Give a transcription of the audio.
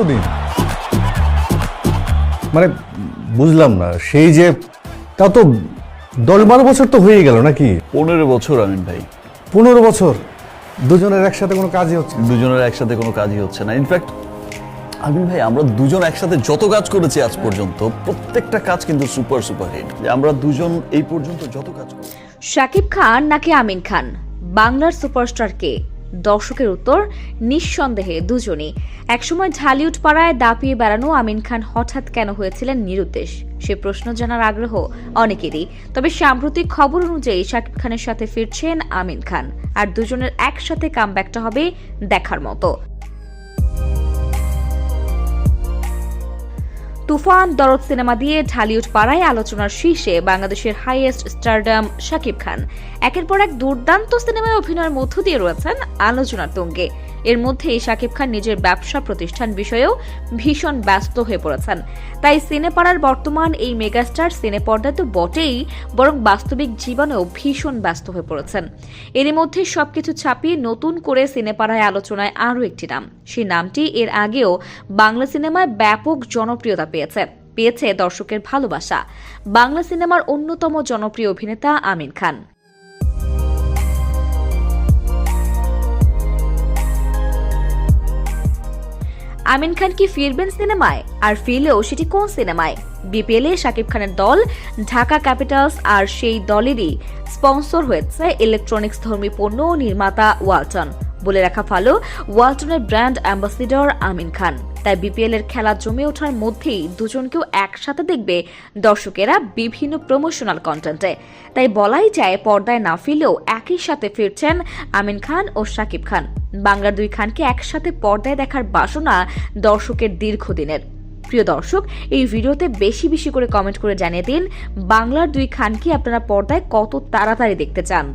কতদিন? মানে বুঝলাম না সেই যে তাও তো দশ বারো বছর তো হয়ে গেল নাকি? পনেরো বছর আমিন ভাই। পনেরো বছর? দুজনের একসাথে কোনো কাজই হচ্ছে না। দুজনের একসাথে কোনো কাজই হচ্ছে না। ইনফ্যাক্ট আমিন ভাই আমরা দুজন একসাথে যত কাজ করেছি আজ পর্যন্ত প্রত্যেকটা কাজ কিন্তু সুপার সুপার হিট আমরা দুজন এই পর্যন্ত যত কাজ করেছি। শাকিব খান নাকি আমিন খান? বাংলার সুপারস্টার কে? দর্শকের উত্তর, নিঃসন্দেহে দুজনই। একসময় ঢালিউড পাড়ায় দাপিয়ে বেড়ানো আমিন খান হঠাৎ কেন হয়েছিলেন নিরুদ্দেশ? সে প্রশ্ন জানার আগ্রহ অনেকেরই। তবে সাম্প্রতিক খবর অনুযায়ী শাকিব খানের সাথে ফিরছেন আমিন খান। আর দুজনের একসাথে কামব্যাকটা হবে দেখার মতো। তুফান, দরদ সিনেমা দিয়ে ঢালিউড পাড়ায় আলোচনার শীর্ষে বাংলাদেশের হাইয়েস্ট স্টারডাম শাকিব খান। একের পর এক দুর্দান্ত সিনেমায় অভিনয়ের মধ্য দিয়ে রয়েছেন আলোচনার তুঙ্গে। এর মধ্যেই শাকিব খান নিজের ব্যবসা প্রতিষ্ঠান বিষয়েও ভীষণ ব্যস্ত হয়ে পড়েছেন। তাই সিনেপাড়ার বর্তমান এই মেগাস্টার সিনেপর্দায় তো বটেই, বরং বাস্তবিক জীবনেও ভীষণ ব্যস্ত হয়ে পড়েছেন। এরই মধ্যে সবকিছু ছাপিয়ে নতুন করে সিনেপাড়ায় আলোচনায় আরও একটি নাম। সেই নামটি এর আগেও বাংলা সিনেমায় ব্যাপক জনপ্রিয়তা পেয়েছে পেয়েছে দর্শকের ভালোবাসা। বাংলা সিনেমার অন্যতম জনপ্রিয় অভিনেতা আমিন খান। আমিন খান কি ফিরবেন সিনেমায়? আর ফিরলেও সেটি কোন সিনেমায়? বিপিএল শাকিব খানের দল, ঢাকা ক্যাপিটালস আর সেই দলেরই স্পন্সর হয়েছে ইলেকট্রনিক্স ধর্মী পণ্য নির্মাতা ওয়ালটন। বলে রাখা ভালো, ওয়ালটনের ব্র্যান্ড অ্যাম্বাসিডর আমিন খান। তাই বিপিএল এর খেলা জমে ওঠার মধ্যেই দুজনকেও একসাথে দেখবে দর্শকেরা বিভিন্ন প্রমোশনাল কন্টেন্টে তাই বলাই যায়, পর্দায় না ফিরলেও একই সাথে ফিরছেন আমিন খান ও শাকিব খান। বাংলার দুই খানকে একসাথে পর্দায় দেখার বাসনা দর্শকের দীর্ঘদিনের। প্রিয় দর্শক, এই ভিডিওতে বেশি বেশি করে কমেন্ট করে জানিয়ে দিন, বাংলার দুই খানকে আপনারা পর্দায় কত তাড়াতাড়ি দেখতে চান।